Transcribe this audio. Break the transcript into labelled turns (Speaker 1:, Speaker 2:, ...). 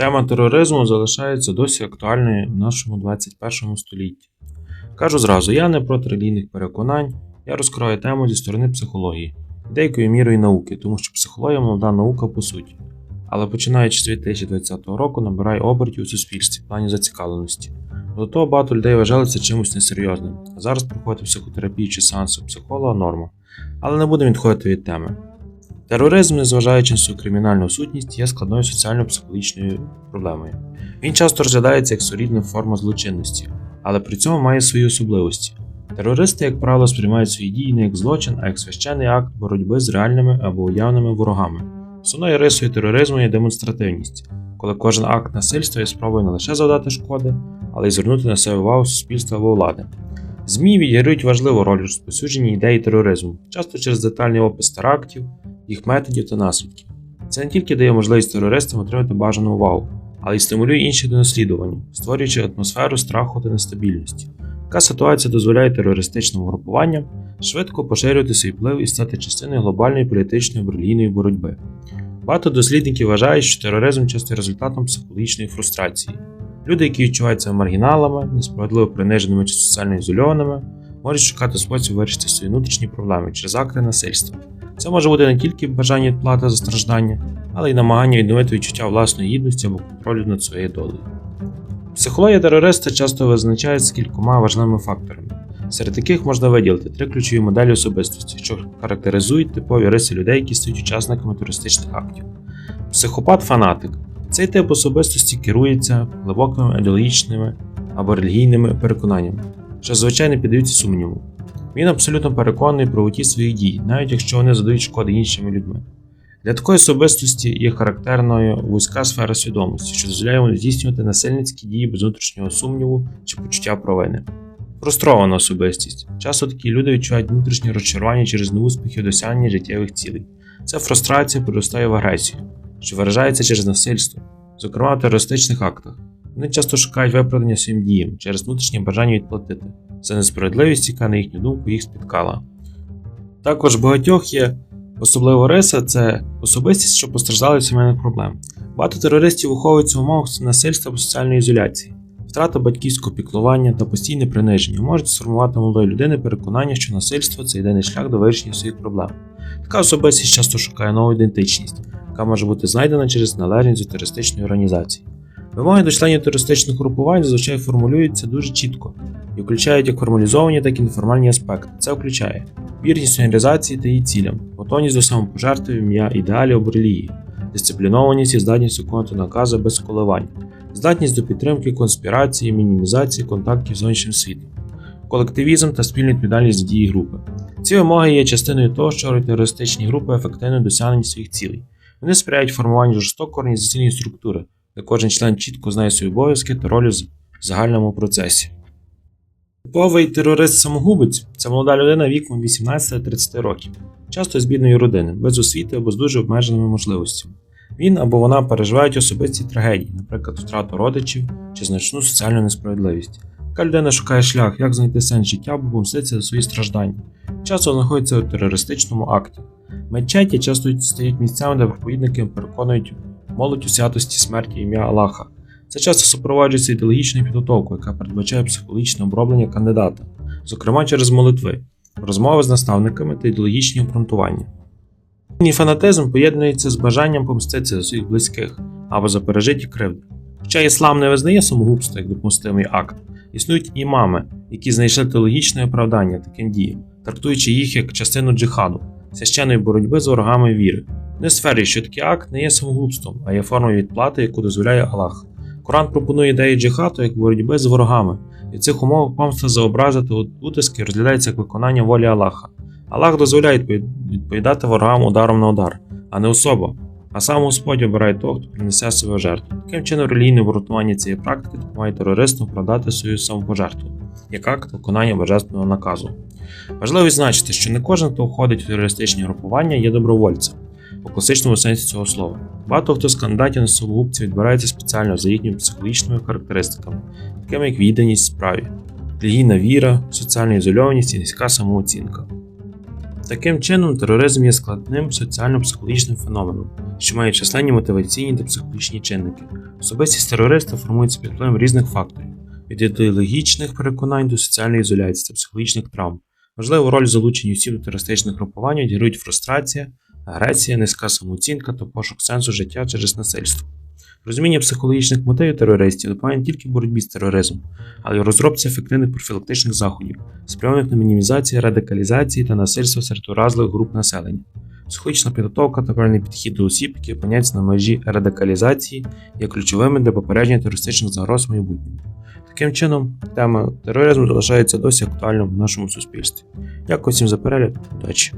Speaker 1: Тема тероризму залишається досі актуальною в нашому 21 столітті. Кажу зразу, я не проти релігійних переконань, я розкриваю тему зі сторони психології, деякою мірою науки, тому що психологія молода наука по суті. Але починаючи з 2020 року набирає обертів у суспільстві в плані зацікавленості. До того багато людей вважали це чимось несерйозним, а зараз проходити психотерапію чи сеанси у психолога норма. Але не будемо відходити від теми. Тероризм, незважаючи на свою кримінальну сутність, є складною соціально-психологічною проблемою. Він часто розглядається як сурідна форма злочинності, але при цьому має свої особливості. Терористи, як правило, сприймають свої дії не як злочин, а як священний акт боротьби з реальними або уявними ворогами. Основною рисою тероризму є демонстративність, коли кожен акт насильства є спробою не лише завдати шкоди, але й звернути на себе увагу суспільства або влади. ЗМІ відіграють важливу роль у розповсюдженні ідеї тероризму, часто через детальний опис терактів, їх методів та наслідків. Це не тільки дає можливість терористам отримати бажану увагу, але й стимулює інших до наслідування, створюючи атмосферу страху та нестабільності. Така ситуація дозволяє терористичним групуванням швидко поширювати свій вплив і стати частиною глобальної політичної або релігійної боротьби. Багато дослідників вважають, що тероризм часто є результатом психологічної фрустрації. Люди, які відчувають себе маргіналами, несправедливо приниженими чи соціально ізольованими, можуть шукати спосіб вирішити свої внутрішні проблеми через акти насильства. Це може бути не тільки бажання відплати за страждання, але й намагання відновити відчуття власної гідності або контролю над своєю долею. Психологія терориста часто визначається кількома важливими факторами, серед яких можна виділити три ключові моделі особистості, що характеризують типові риси людей, які стають учасниками терористичних актів. Психопат-фанатик цей тип особистості керується глибокими ідеологічними або релігійними переконаннями, що звичайно піддаються сумніву. Він абсолютно переконаний про правоті своїх дій, навіть якщо вони задають шкоди іншими людьми. Для такої особистості є характерною вузька сфера свідомості, що дозволяє йому здійснювати насильницькі дії без внутрішнього сумніву чи почуття провини. Фрустрована особистість. Часто такі люди відчувають внутрішнє розчарування через неуспіхи у досягненні життєвих цілей. Ця фрустрація переростає в агресію, що виражається через насильство, зокрема в терористичних актах. Вони часто шукають виправдання своїм діям через внутрішнє бажання відплатити за несправедливість, яка на їхню думку їх спіткала. Також багатьох є особлива риса це особистість, що постраждала від сімейних проблем. Багато терористів виховуються в умовах насильства або соціальної ізоляції. Втрата батьківського піклування та постійне приниження можуть сформувати молодої людини переконання, що насильство це єдиний шлях до вирішення своїх проблем. Така особистість часто шукає нову ідентичність, яка може бути знайдена через належність до терористичної організації. Вимоги до членів терористичних групувань зазвичай формулюються дуже чітко і включають як формалізовані, так і неформальні аспекти. Це включає вірність організації та її цілям, готовність до самопожертви, ім'я ідеалів або релігії, дисциплінованість і здатність виконувати накази без коливань, здатність до підтримки конспірації, мінімізації контактів з зовнішнім світом, колективізм та спільну відповідальність дії групи. Ці вимоги є частиною того, що терористичні групи ефективно досягнення своїх цілей. Вони сприяють формуванню жорстокої організаційної структури, де кожен член чітко знає свої обов'язки та роль в загальному процесі. Типовий терорист-самогубець це молода людина віком 18-30 років, часто з бідної родини, без освіти або з дуже обмеженими можливостями. Він або вона переживають особисті трагедії, наприклад, втрату родичів чи значну соціальну несправедливість. Така людина шукає шлях, як знайти сенс життя або помститися за свої страждання. Часто знаходиться у терористичному акті. Мечеті часто стають місцями, де проповідники переконують молодь у святості смерті ім'я Аллаха. Це часто супроводжується ідеологічною підготовкою, яка передбачає психологічне оброблення кандидата, зокрема через молитви, розмови з наставниками та ідеологічні обґрунтування. Їхній фанатизм поєднується з бажанням помститися за своїх близьких або за пережиті кривди. Хоча іслам не визнає самогубство як допустимий акт, існують імами, які знайшли теологічне оправдання таким діям, трактуючи їх як частину джихаду, священної боротьби з ворогами віри. Вони стверджують, що такий акт не є самогубством, а є формою відплати, яку дозволяє Аллах. Коран пропонує ідею джихаду як боротьби з ворогами, і в цих умовах помста за образи утиски розглядається як виконання волі Аллаха. Аллах дозволяє відповідати ворогам ударом на удар, а не особа. А сам Господь обирає того, хто принесе себе жертву. Таким чином, релігійне обґрунтування цієї практики допомагає терористам продати свою самопожертву, як акт виконання божественного наказу. Важливо відзначити, що не кожен, хто входить в терористичні групування, є добровольцем у класичному сенсі цього слова. Багато хто з кандидатів на самогубців відбирається спеціально за їхніми психологічними характеристиками, такими як відданість справі, релігійна віра, соціальна ізольованість і низька самооцінка. Таким чином, тероризм є складним соціально-психологічним феноменом, що має численні мотиваційні та психологічні чинники. Особистість терориста формується під впливом різних факторів від ідеологічних переконань до соціальної ізоляції та психологічних травм. Важливу роль в залученні осіб до терористичних групувань відіграють фрустрація, агресія, низька самооцінка та пошук сенсу життя через насильство. Розуміння психологічних мотивів терористів допомагає не тільки в боротьбі з тероризмом, але й розробці ефективних профілактичних заходів, спрямованих на мінімізацію радикалізації та насильства серед уразливих груп населення. Психологічна підготовка та правильний підхід до осіб, які опиняються на межі радикалізації, є ключовими для попередження терористичних загроз в майбутньому. Таким чином, тема тероризму залишається досі актуальною в нашому суспільстві. Дякую всім за перегляд, удачі!